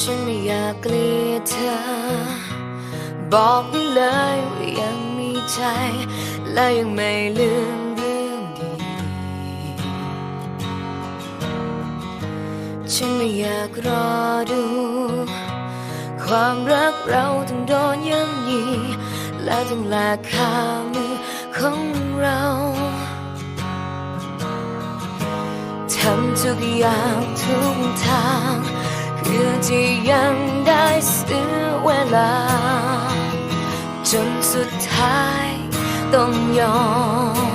ฉันไม่อยากเกลียดเธอ บอกไปเลยว่ายังมีใจ และยังไม่ลืมเรื่องดีฉันไม่อยากรอดู ความรักเราต้องโดนย่ำยี และต้องลาค่ามือของเราทำทุกอย่างทุกทางเพื่อที่ยังได้ซื้อเวลา จนสุดท้ายต้องยอม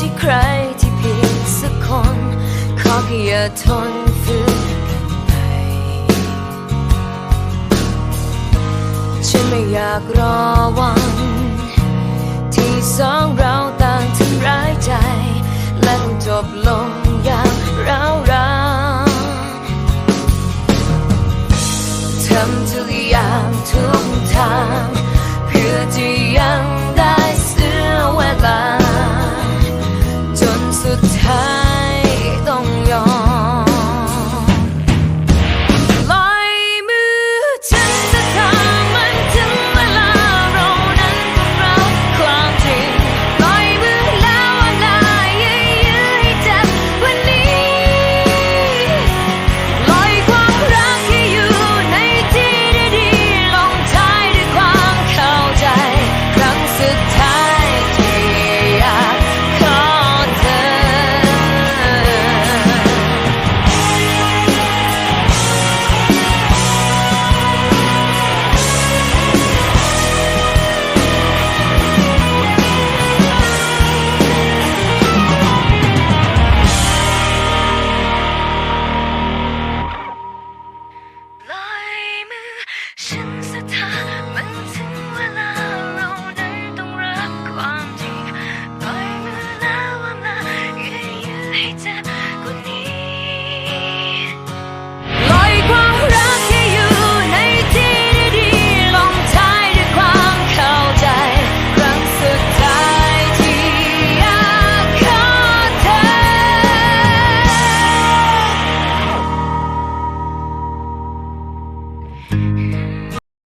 ไม่ใช่ใครที่ผิดสักคน ขอแค่อย่าทนฝืนกันไป ฉันไม่อยากรอ